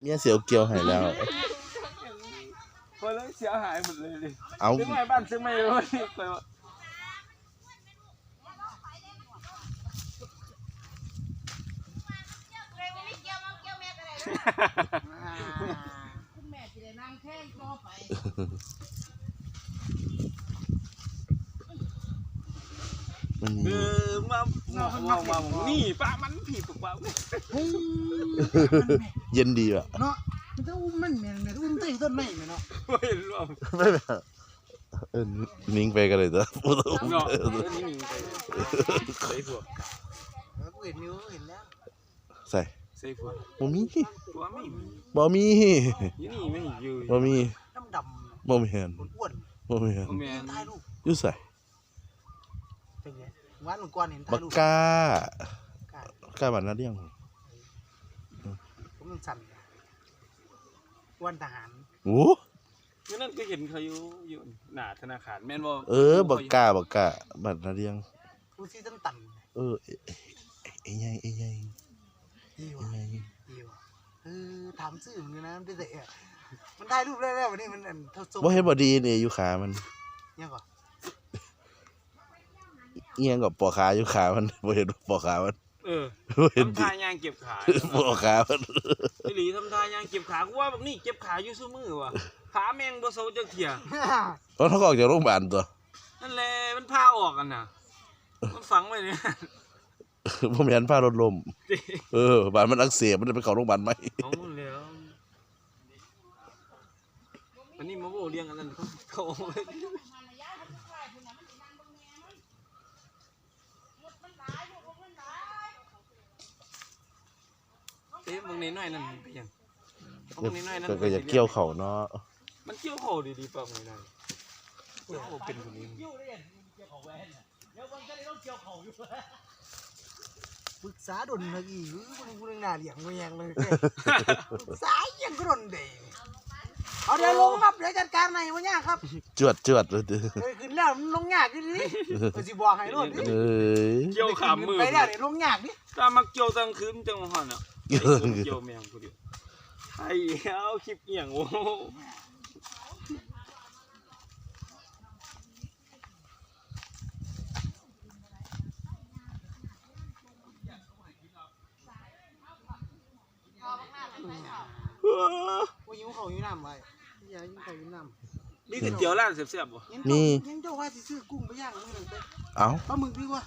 เมียเสียวเกี่ยวให้แล้ว คนเลยเสียหายหมดเลยดิเอาซื้อใหม่บ้านซื้อใหม่เลยไปว่าคุณแม่จะได้นั่งแค่ต่อไปมันเอ มีอมามามามามานี่ป้ามันผีปกป้าเฮ้ยเย็นดีอะเนาะมันต้องอุ้มมันแม่นแม่นอุ้มต้นต้นไม้แม่นเนาะไม่รวมไม่แบบเออนิ่งไปกันเลยจ้ะบ่ต้องเนาะนี่มีไปใส่พวกเออกูเห็นนิ้วเห็นแล้วใส่ใส่พวกบ่มีตัวไม่มีบ่มียี่นี่ไม่อยู่บ่มีดำดำบ่มีเห็นอ้วนบ่มีเห็นโอ้แมนๆถ่ายรูปอยู่ใส่เป็นไง วันหนึ่งก่อนเห็นบัถ่ายกรูปกากล้ากาบันนาเดียงผมมันสั่นวันทหารโอ้นี่นั่นก็เห็นเขาอยู่อยู่หน้าธนาคารแม่นบ่เออบักกาบักกาบันนาเดียงกูซีตันตันเออเอ้ยเอ้ยใหญ่เอ้ยใหญ่ดีเอ้ว่ะยใหญ่ดีว่ะเออถามซื่อมึงนะมันได้แต่อะมันถ่ายรูปได้แล้ววันนี้มันอันเท่าทรงบ่เห็นบ่ดีนี่อยู่ขามันยังก่อน เอียงกับปอขาอยู่ขามันบ่เห็นปอขามันเออบ่เห็นทำดิท่ายางเก็บขาปอขามันไอ้หลีทำท่ายางเก็บขากูว่าแบบนี้เก็บขาอยู่ซื่อมือว่ะขาแมงบ่โซจักเที่ยเพราะเขาก็ออกจากโรงพยาบาลตัวนั่นแหละมันพาออกกันน่ะมันฝังไว้เนี่ยผมเห็นผ้ารถลมเออบาดมันอักเสบมันไปเข้าโรงพยาบาลไหมเอาแล้ววันนี้มาโบเลี้ยงอันนั้นเขาเขา เอาไว้เอ๊ะมึงน้อยๆนั่นมันเป็นหยังเอามึงน้อยๆนั่นก็ก็อยากเกี่ยวเขาเนาะมันเกี่ยวเขาดีๆป่ะมึงน้อยๆเกี่ยวเขาเป็นคนนี้ปรึกษาดนเลยอีหรือมึงกูเรื่องหน้าเลี้ยงมึงยังเลยปรึกษายังก็ดนเดยเอาเดี๋ยวลงครับเดี๋ยวจัดการใหม่วันนี้ครับจวดจวดเลยเด้อเฮ้ยขึ้นแล้วมันลงยากดิดิก็สิบอกให้โลดดิเอ้ยเกี่ยวขามือไปแล้วเดี๋ยวลงยากดิถ้ามาเกี่ยวกลางคืนจังหวะน่ะเกี่ยวไอ้คน เกี่ยวแมงคนเดียวไอ้เอาคลิปเอียงโอ้ว่ายิ้มเขาอยู่น้ำไว้อย่ายิ้มเขาอยู่น้ำนี่คือเจียวร้านเสียบๆบ่ยังเจ้ายังเจ้าว่าสิซื้อกุ้งไปย่างมื้อนั้นไปเอ้าปลาหมึกดีกว่า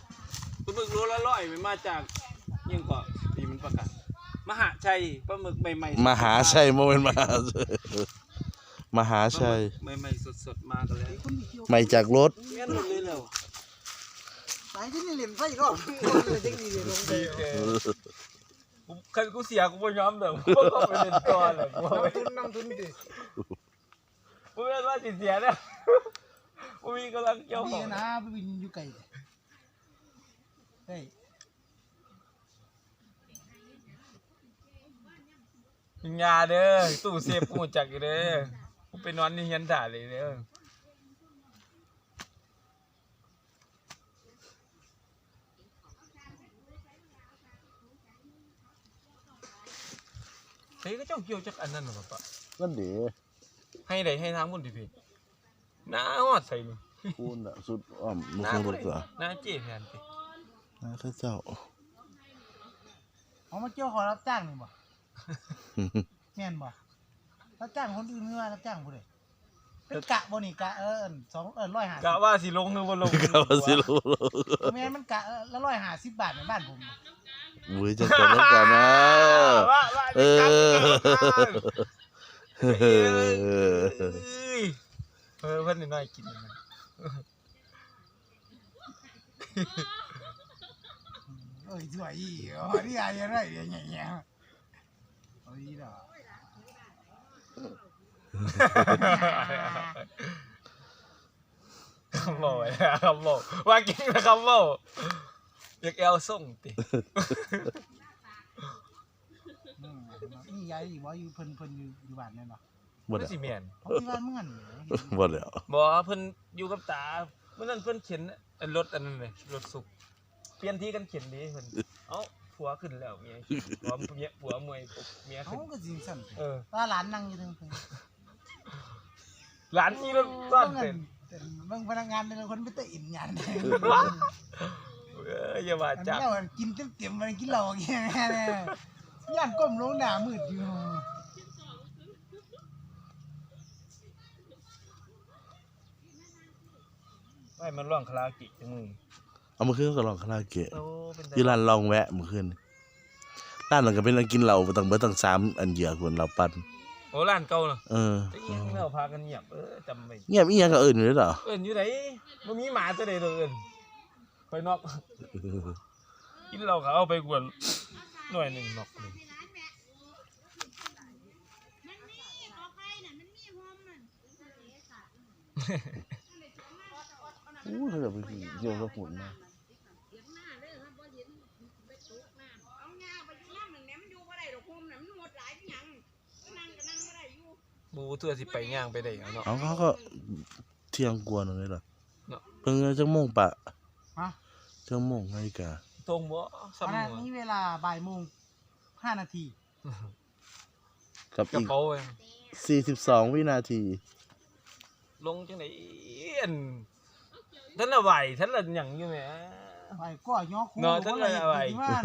ปลาหมึกโลละร้อยมันมาจากยังก่อนปีมันประกาศ มหาชัยปลาหมึกใหม่ๆมหาชัยโมเมนต์มหาชัยมหาชัยใหม่ๆสดๆมากันแล้วไอ้คนที่เที่ยวไม่จากรถงั้นหมดเลยแล้วสายที่นี่เล่นไฟรอบเลยจังดีเลยลงไปกูใครกูเสียกูบ่ยอมเด้อกูก็ไปเล่นก่อนแหละกูน้ำทุนน้ำทุนดิกูไม่ว่าสิเสียแล้วกูมีกำลังเกี่ยวขนี่องนะไปวินอยู่ไกลเฮ้ย ยาเด้อตู้เซฟกูจักอยู่เด้อกูไปนอนนี่เฮียนถ่าเลยเด้อเฮ้ยก็เจ้าเกี่ยวจักอันนั้นเหรอปะนั่นดิให้ไหนให้ทางบุญดิพี่น้าฮอดใส่นี่คูณอะสุดอ้อมมุขรถเหรอน้าเจ๊แทนตินะข้าเจ้าเอามาเกี่ยวขอรับจ้างนี่บ่ แม่นบ่รับจ้างคนอื่นไม่ว่ารับจ้างผู้ใดเป็นกะบ่นี่กะเออสองเออร้อยห้ากะว่าสิลงหรือบ่ลงก็ว่าสิรู้แม่นมันกะเออละร้อยห้าสิบบาทในบ้านผมอุ้ยจะจบแล้วกันนะว่าว่าเออเอ้ยเออเพิ่นน้อยๆกินนะเอ้ยสวยอีอ๋อนี่อะไรอะไรอย่างเงี้ยโอ้ยดอก คำบอกไว้นะคำบอกว่ากินนะคำบอกอยากแอลส่งติอืมนี่ยายอยู่ว่าอยู่เพิ่นเพิ่นอยู่อยู่บ้านนั่นบ่บ่มันได้สิแม่นเขาที่บ้านเมื่อกันบ่แล้วบอกว่าเพิ่นอยู่กับตาเมื่อนั้นเพิ่นเข็นอันรถอันนั้นเลยรถสุกเปลี่ยนที่กันเข็นดีเพิ่นเอ้า ผูผัวขึ้นแล้วเมียขี้ผัวเมียผัวเมื่อยปุ๊บเมียเขาขึ้นก็สิสั่นเออตาหลานนั่งอยู่ตรงนี้หลานนี่รถซ่อนเต็มเบิ่งพนักงานเป็นคนไม่ตะอิ่มหยันเอออย่าว่าอันจันี้กเรากินเต็มๆมันกินเหล้าแค่นี้ย่านก้มลงหน้ามืดอยู่ไม่มันร้องคาราโอเกะจังมึง เอามาขึ้นก็ลองคาราโอเกะโอ้เป็นที่ร้านลองแวะเมื่อคืนร้านนั้นก็เป็นร้านกินเหล้าตั้งเบิดตั้งสามอันเหยื่อคนเราปั่นโอ้ร้านเก่าเนาะเออไอ้เงี้ยเราพากันเงียบเออจำไม่เงียบอีหยังก็เอื่นอยู่เลยเหรอเอิ้นอยู่ไหนบ่มีหมาตัวใดตัวเอิ้นไปนอกกินเหล้าเขาเอาไปกวนหน่วยหนึ่งนอกเลยอู้เขาจะไปโยงกระปุ่นมาเอางาไปอยู่น้ำหนึ่งแหนมอยู่บ่ได้ดอกคุมน่ะมันหมดหลายเป็นหยังก็นั่งก็นั่งบ่ได้ อยู่หมูตัวสิไปย่างไปได้เอาเนาะ เอาเขาก็เที่ยงกวนเลยเหรอเนาะ เพิ่งจะโมงปะฮะจังโมงนาฬิกาตรงบ่ตอนซ้ำนั้นหัวนี่เวลาบ่ายโมงห้านาทีกับกระอีกเป๋าเว้ยสี่สิบสองวินาที ลงจังไดอันท่านละไหวท่านละหยังอยู่แหม บ่ายก็ย่อคูเนาะท่านเลยอะไรที่บ้าน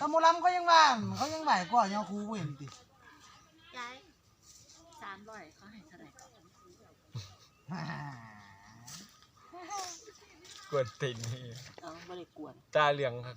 ตะมูลำเขายังว่างเขายังบ่ายก็ย่อคูบ่เห็นติยายสามร้อยเขาให้เท่าไหร่กวนตินนี่เขาบ่ได้กวน ตาเหลืองครับ